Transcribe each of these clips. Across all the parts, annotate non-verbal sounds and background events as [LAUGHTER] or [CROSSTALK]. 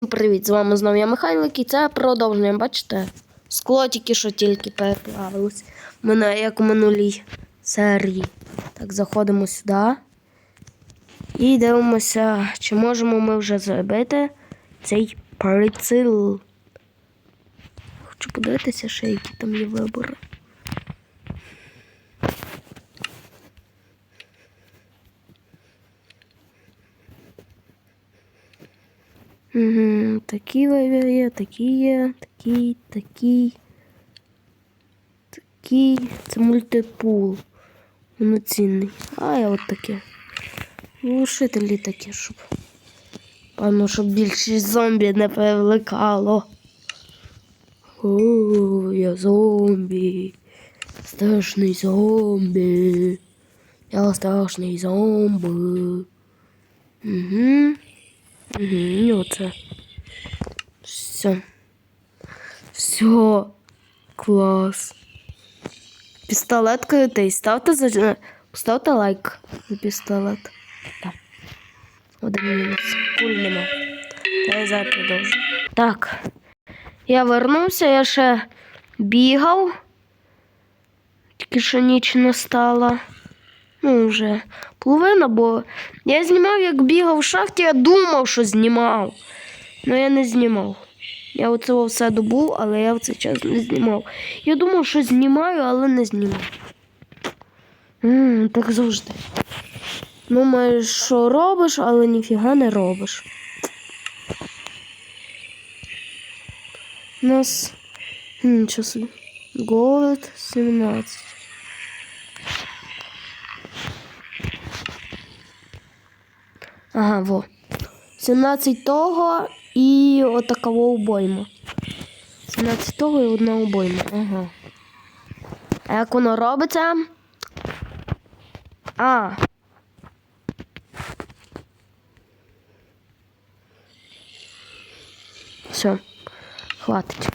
Привіт, з вами знову я Михайлик і це продовження. Бачите? Скло тільки що тільки переплавилось. Мене як у минулій серії. Так, заходимо сюди. І дивимося, чи можемо ми вже зробити цей прицел. Хочу подивитися, ще які там є вибори. Угу, такі вибір є, такі є, такий, такий. Такий. Це мультипул. Повноцінний. А я от таке. Глушителі такі, щоб. Певно, щоб більшість зомбі не привлекало. О, я зомбі. Страшний зомбі. Я страшний зомбі. Угу. Угу, оце. Все. Все. Клас. Пістолет крутий. Ставте за... Ставте лайк за пістолет. Так. Один мінус. Куль нема. Я зараз продовжу. Так. Я вернувся, я ще бігав. Тільки що ніч настала. Ну, вже половина, бо я знімав, як бігав в шахті, я думав, що знімав. але я не знімав. Я оце все добув, але я в цей час не знімав. Я думав, що знімаю, але не знімав. м так завжди. Думаєш, що робиш, але ніфіга не робиш. У нас нічого. Голод 17. Ага, во. 17 того і отакова обойма. 17 того і одна обойма. Ага. А як воно робиться? А. Все. Хватить.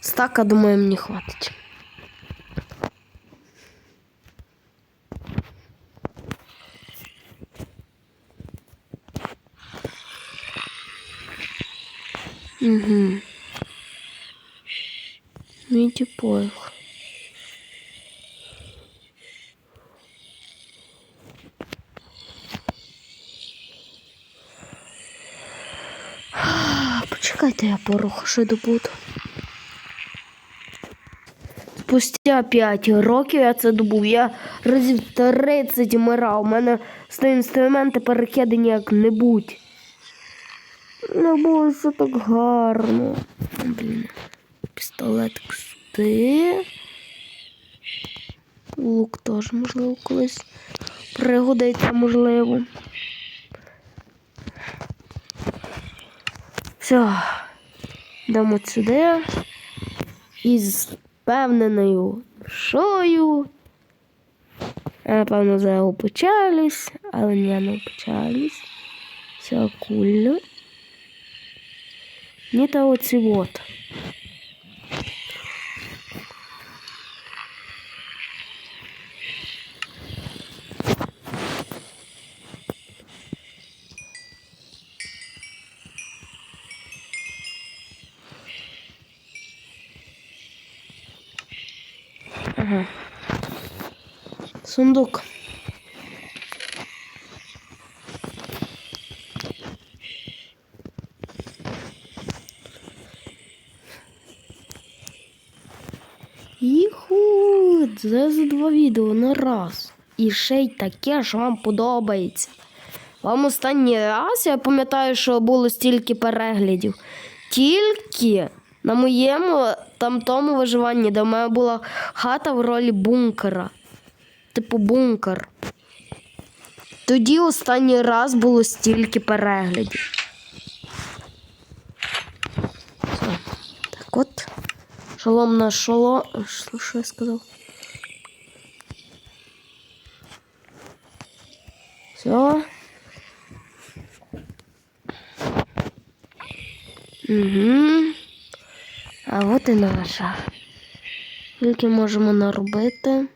Стака, думаю, мені хватить. Угу. Мідіпойл. Почекайте, я порох ще добуду. Спустя 5 років я це добув. Я разів 30 вмирав. У мене з інструменти перекидані як-небудь. Не було все так гарно. Блін. Пістолетик сюди. Лук теж, можливо, колись пригодиться, можливо. Все. Йдемо сюди. І з впевненою душою. Я, напевно, зараз опечалюсь, але я не опечалюсь. Все кульно. Не то оці от. Ага. Сундук. Це за два відео на раз. І ще й таке, що вам подобається. Вам останній раз я пам'ятаю, що було стільки переглядів. Тільки на моєму там виживанні, де в мене була хата в ролі бункера. Типу бункер. Тоді останній раз було стільки переглядів. Так от. Шолом на шоло. Що я сказав? Все. Угу. А от і наша. Тільки можемо наробити?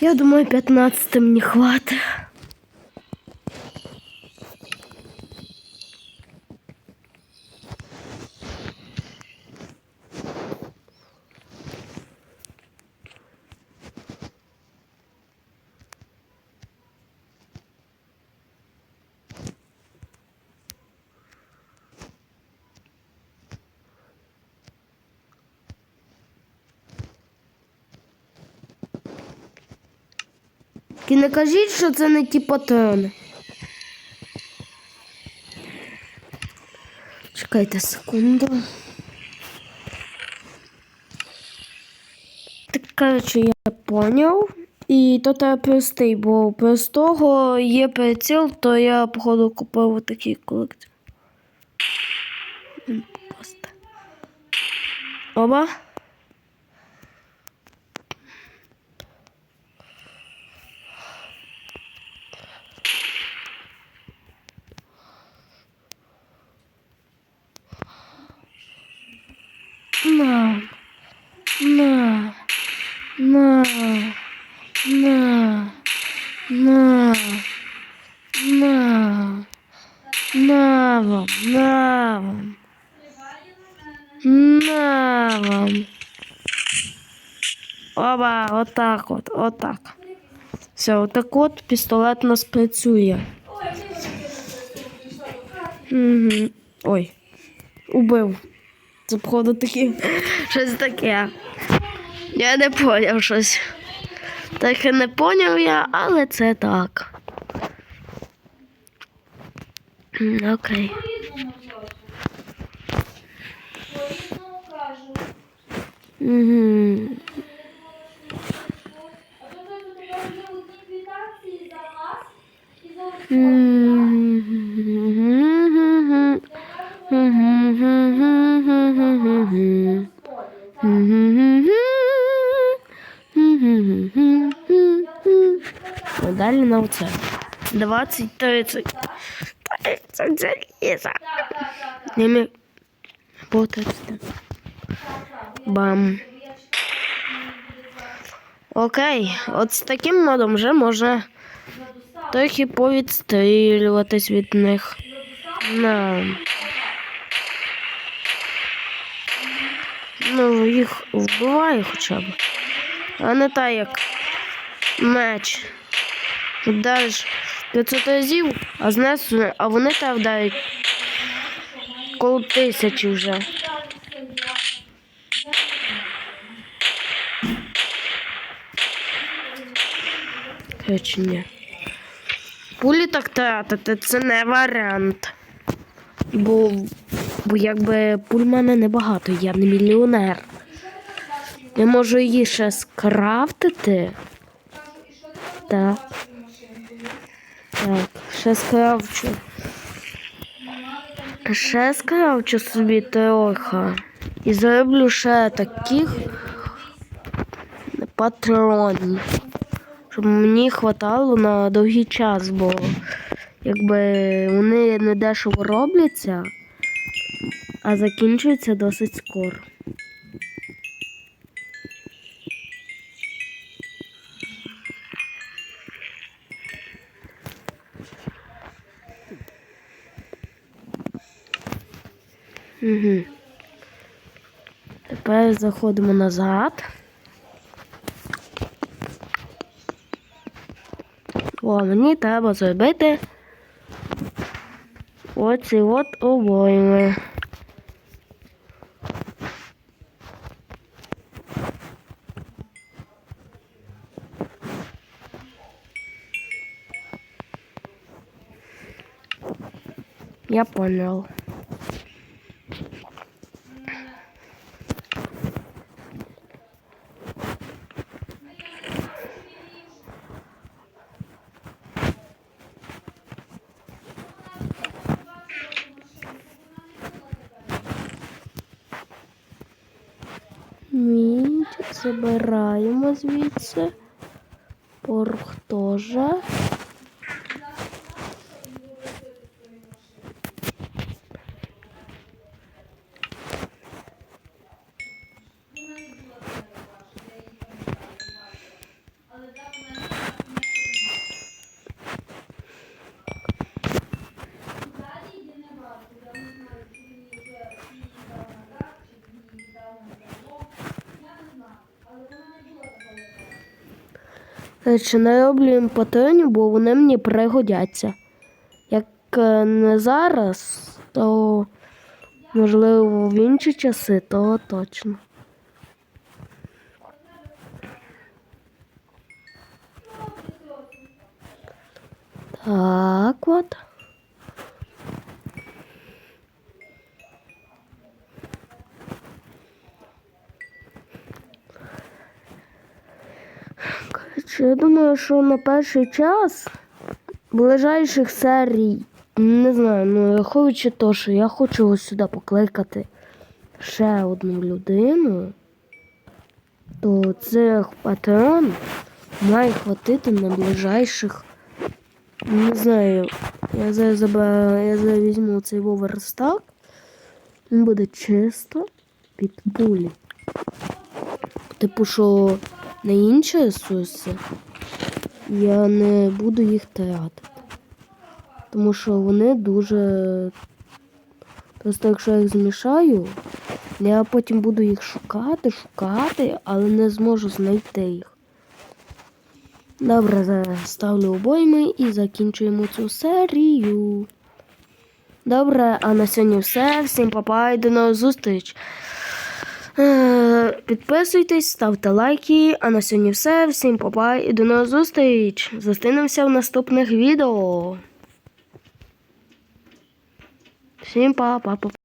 Я думаю, 15 не хватить. І не кажіть, що це не ті патрони. Чекайте секунду. Так, коротше, я поняв. І то треба простий, бо простого є приціл, то я, походу, купив такий колекцію. Оба. На. На. На. На. На. На. На вам. На вам. На вам. Оба, отак от, отак. Все, отак от пістолет нас працює. Угу. Ой. Убив. Це походу такі [LAUGHS] щось таке. Я не поняв щось. Так і не поняв я, але це так. Окей. Угу. Далі на оце. 20, 30. 30 заліза. Міг. По 30. Бам. Окей, от з таким модом вже можна трохи повідстрілюватись від них. На. Ну, їх вбиває хоча б. А не так, як меч. Вдариш 500 разів, а знесу, а вони тебе вдарять коло тисячі вже. Короче, ні. Пулі так тратити це не варіант. Бо, бо якби пуль в мене небагато, я не мільйонер. Я можу її ще скрафтити. Так. Так, ще скрафчу. Ще скрафчу собі трохи. І зроблю ще таких патронів. Щоб мені хватало на довгий час, бо якби вони не дешево робляться, а закінчуються досить скоро. Угу. Тепер заходимо назад. О, мені треба зробити оці от обойми. Я понял. Мідь забираємо звідси. Порох теж. Чи не роблю їм патронів, бо вони мені пригодяться. Як е, не зараз, то можливо в інші часи, то точно. Так от. Коротше, я думаю, що на перший час ближайших серій, не знаю, ну враховуючи то, що я хочу ось сюди покликати ще одну людину, то цих патрон має хватити на ближайших. Не знаю, я зараз заберу, я зараз візьму цей верстак. Він буде чисто під пулі. Типу, що на інші ресурси я не буду їх тратити. Тому що вони дуже. Просто якщо я їх змішаю, я потім буду їх шукати, шукати, але не зможу знайти їх. Добре, ставлю обойми і закінчуємо цю серію. Добре, а на сьогодні все. Всім па-па і до нових зустріч. Е, Підписуйтесь, ставте лайки. А на сьогодні все. Всім па-па і до нових зустріч. Зустрінемося в наступних відео. Всім па-па-па.